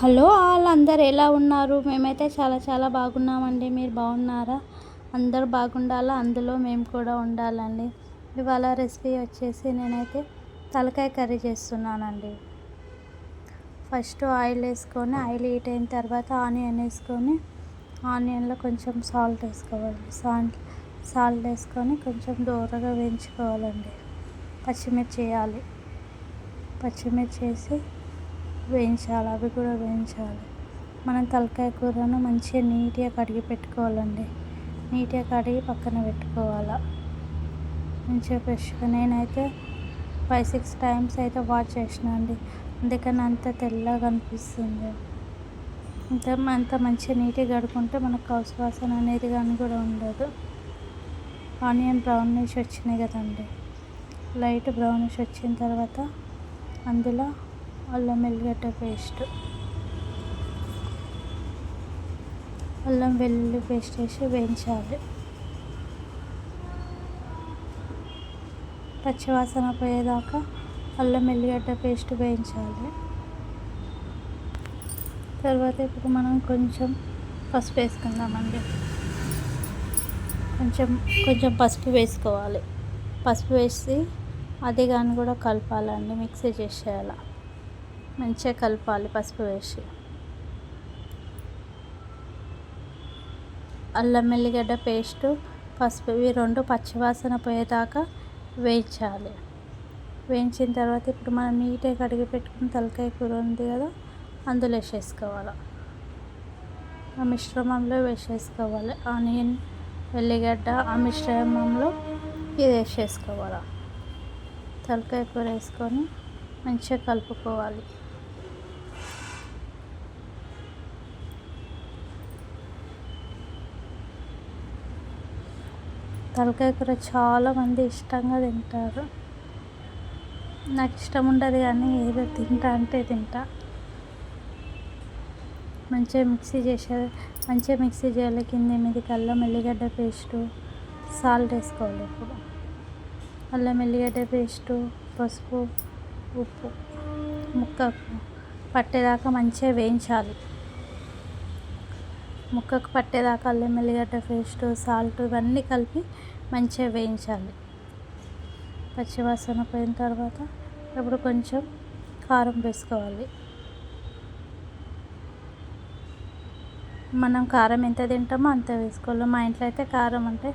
Hello వాళ్ళందరూ ఎలా ఉన్నారు? మేమైతే చాలా చాలా బాగున్నామండి. మీరు బాగున్నారా? అందరూ బాగుండాలా? అందులో మేము కూడా ఉండాలండి. ఇవాళ రెసిపీ వచ్చేసి నేనైతే తలకాయ కర్రీ చేస్తున్నానండి. ఫస్ట్ ఆయిల్ వేసుకొని ఆయిల్ హీట్ అయిన తర్వాత ఆనియన్ వేసుకొని ఆనియన్లో కొంచెం సాల్ట్ వేసుకోవాలి. సాల్ట్ సాల్ట్ వేసుకొని కొంచెం దూరగా వేయించుకోవాలండి. పచ్చిమిర్చి వేయాలి. పచ్చిమిర్చి వేసి వేయించాలి అవి కూడా వేయించాలి. మనం తలకాయ కూరను మంచిగా నీట్గా కడిగి పెట్టుకోవాలండి. నీట్గా కడిగి పక్కన పెట్టుకోవాలి? మంచిగా ఫ్రెష్గా. నేనైతే ఫైవ్ సిక్స్ టైమ్స్ అయితే వాష్ చేసిన అండి. అందుకని అంత తెల్లగా అనిపిస్తుంది. అంత అంత మంచిగా నీట్గా కడుక్కుంటే మనకు కౌసు వాసన అనేది కానీ కూడా ఉండదు. ఆనియన్ బ్రౌనిష్ వచ్చినాయి కదండి. లైట్ బ్రౌనిష్ వచ్చిన తర్వాత అందులో అల్లం వెల్లిగడ్డ పేస్ట్. అల్లం వెల్లుల్లి పేస్ట్ వేసి వేయించాలి. పచ్చివాసన పోయేదాకా అల్లం వెల్లిగడ్డ పేస్ట్ వేయించాలి. తర్వాత ఇప్పుడు మనం కొంచెం పసుపు వేసుకుందామండి. కొంచెం కొంచెం పసుపు వేసుకోవాలి. పసుపు వేసి అది కానీ కూడా కలపాలండి మిక్సీ చేసేయాలి. మంచిగా కలపాలి పసుపు వేసి. అల్లం వెల్లిగడ్డ పేస్ట్ పసుపు ఇవి రెండు పచ్చివాసన పోయేదాకా వేయించాలి. వేయించిన తర్వాత ఇప్పుడు మనం నీట్గా కడిగి పెట్టుకుని తలకాయ కూర ఉంది కదా అందులో వేసేసుకోవాలి. ఆ మిశ్రమంలో వేసేసుకోవాలి. ఆనియన్ వెల్లిగడ్డ ఆ మిశ్రమంలో ఇది వేసేసుకోవాలి. తలకాయ కూర వేసుకొని మంచిగా కలుపుకోవాలి. తలకాయ కూర చాలామంది ఇష్టంగా తింటారు. నాకు ఇష్టం ఉండదు కానీ ఏదో తింటా అంటే తింటా. మంచిగా మిక్సీ చేసేది మంచిగా మిక్సీ చేయాలి. కింద మీద అల్లం ఎల్లిగడ్డ పేస్టు సాల్ట్ వేసుకోవాలి ఇప్పుడు అల్లం ఎల్లిగడ్డ పేస్టు పసుపు ఉప్పు ముక్కకు పట్టేదాకా మంచిగా వేయించాలి. ముక్కకు పట్టేదాకా అల్లం ఎల్లిగడ్డ పేస్ట్ సాల్ట్ ఇవన్నీ కలిపి మంచిగా వేయించాలి. పచ్చివాసన పోయిన తర్వాత ఇప్పుడు కొంచెం కారం వేసుకోవాలి. మనం కారం ఎంత తింటామో అంత వేసుకోవాలి. మా ఇంట్లో అయితే కారం అంటే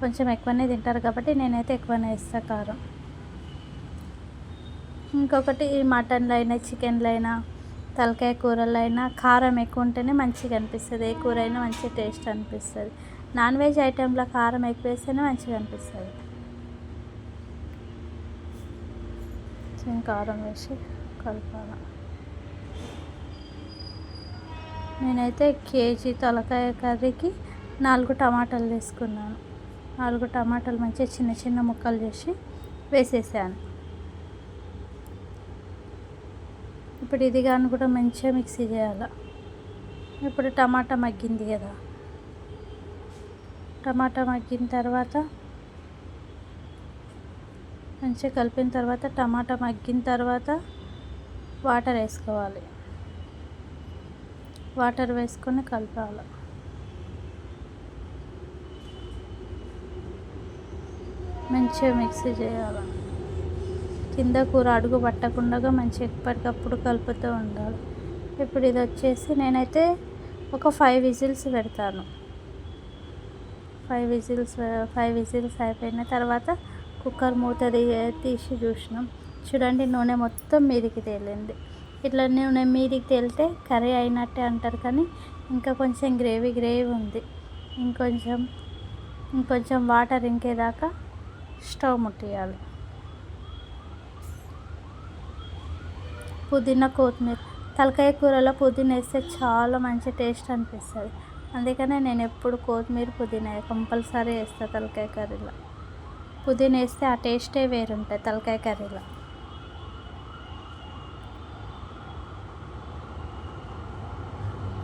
కొంచెం ఎక్కువనే తింటారు కాబట్టి నేనైతే ఎక్కువనే వేస్తాను కారం. ఇంకొకటి మటన్లో అయినా చికెన్లో అయినా తలకాయ కూరలో అయినా కారం ఎక్కువ ఉంటేనే మంచిగా అనిపిస్తుంది. ఏ కూర అయినా మంచి టేస్ట్ అనిపిస్తుంది. నాన్ వెజ్ ఐటెంలో కారం ఎక్కువ వేస్తేనే మంచిగా అనిపిస్తుంది. కారం వేసి కలపాలి? నేనైతే కేజీ తలకాయ కర్రీకి నాలుగు టమాటాలు తీసుకున్నాను. నాలుగు టమాటాలు మంచిగా చిన్న చిన్న ముక్కలు చేసి వేసేసాను. ఇప్పుడు ఇది కానీ కూడా మంచిగా మిక్సీ చేయాలి? ఇప్పుడు టమాటా మగ్గింది కదా. టమాటా మగ్గిన తర్వాత మంచిగా కలిపిన తర్వాత టమాటా మగ్గిన తర్వాత వాటర్ వేసుకోవాలి. వాటర్ వేసుకొని కలపాలి. మంచిగా మిక్సీ చేయాలి. కింద కూర అడుగు పట్టకుండా మంచిగా ఎప్పటికప్పుడు కలుపుతూ ఉండాలి. ఇప్పుడు ఇది వచ్చేసి నేనైతే ఒక ఫైవ్ విజిల్స్ పెడతాను. ఫైవ్ విజిల్స్ ఫైవ్ విజిల్స్ అయిపోయిన తర్వాత కుక్కర్ మూత తీసి చూసినాం. చూడండి నూనె మొత్తం మీదికి తేలింది. ఇట్లా నూనె మీదికి తేలితే కర్రీ అయినట్టే అంటారు కానీ ఇంకా కొంచెం గ్రేవీ గ్రేవీ ఉంది. ఇంకొంచెం ఇంకొంచెం వాటర్ ఇంకేదాకా స్టవ్ ముట్టియాలి. పుదీనా కొత్తిమీర తలకాయ కూరలో పుదీనా వేస్తే చాలా మంచి టేస్ట్ అనిపిస్తుంది. అందుకనే నేను ఎప్పుడు కొత్తిమీర పుదీనా కంపల్సరీ వేస్తాను తలకాయ కర్రీలో. పుదీనా వేస్తే ఆ టేస్టే వేరుంటుంది తలకాయ కర్రీలో.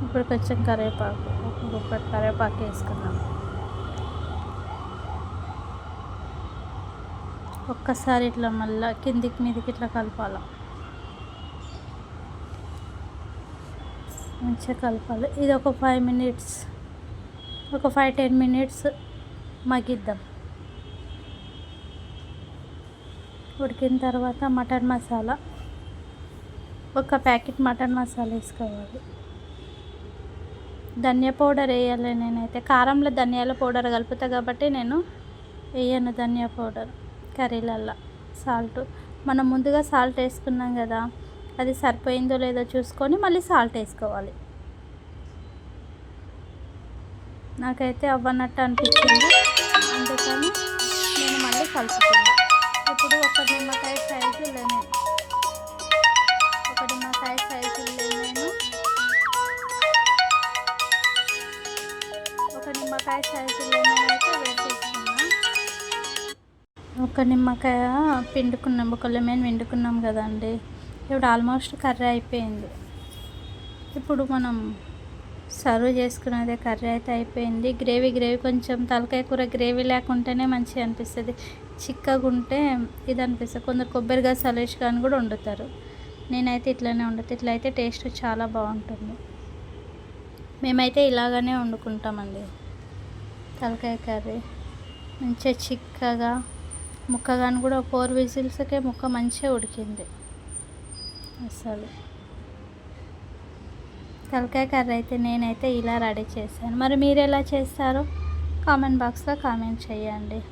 ఇప్పుడు కొంచెం కరివేపాకు గుప్పటి కరివేపాకు వేసుకున్నాం ఒక్కసారి ఇట్లా మళ్ళీ కిందికి మీదకి ఇట్లా కలపాలి? మంచిగా కలపాలి. ఇది ఒక ఫైవ్ మినిట్స్ ఒక ఫైవ్ టెన్ మినిట్స్ మగ్గిద్దాం. ఉడికిన తర్వాత మటన్ మసాలా ఒక ప్యాకెట్ మటన్ మసాలా వేసుకోవాలి. ధనియా పౌడర్ వేయాలి నేనైతే. కారంలో ధనియాల పౌడర్ కలుపుతా కాబట్టి నేను వేయను ధనియా పౌడర్ కర్రీలల్లో. సాల్ట్. మనం ముందుగా సాల్ట్ వేసుకున్నాం కదా అది సరిపోయిందో లేదో చూసుకొని మళ్ళీ సాల్ట్ వేసుకోవాలి. నాకైతే అవ్వనట్టు అనిపించింది. అందుకని నేను మళ్ళీ కలుపుకున్నాను ఇప్పుడు ఒక నిమ్మకాయ సైజు లెమన్ ఒక నిమ్మకాయ సైజు లెమన్ ఒక నిమ్మకాయ సైజు లెమన్ అయితే ఒక నిమ్మకాయ పిండుకున్నాం. ఒక లెమన్ పిండుకున్నాం కదండి. ఇప్పుడు ఆల్మోస్ట్ కర్రీ అయిపోయింది. ఇప్పుడు మనం సర్వ్ చేసుకునేది కర్రీ అయితే అయిపోయింది. గ్రేవీ గ్రేవీ కొంచెం తలకాయ కూర గ్రేవీ లేకుంటేనే మంచిగా అనిపిస్తుంది. చిక్కగా ఉంటే ఇది అనిపిస్తుంది. కొందరు కొబ్బరిగా సలేష్ కానీ కూడా వండుతారు. నేనైతే ఇట్లనే వండుతా. ఇట్లా అయితే టేస్ట్ చాలా బాగుంటుంది. మేమైతే ఇలాగనే వండుకుంటామండి. తలకాయ కర్రీ మంచిగా చిక్కగా ముక్క కానీ కూడా ఫోర్ విజిల్స్కే ముక్క మంచిగా ఉడికింది. అసలు. తలకాయ కర్రీ అయితే నేనైతే ఇలా రెడీ చేశాను. మరి మీరు ఎలా చేస్తారో? కామెంట్ బాక్స్లో కామెంట్ చేయండి.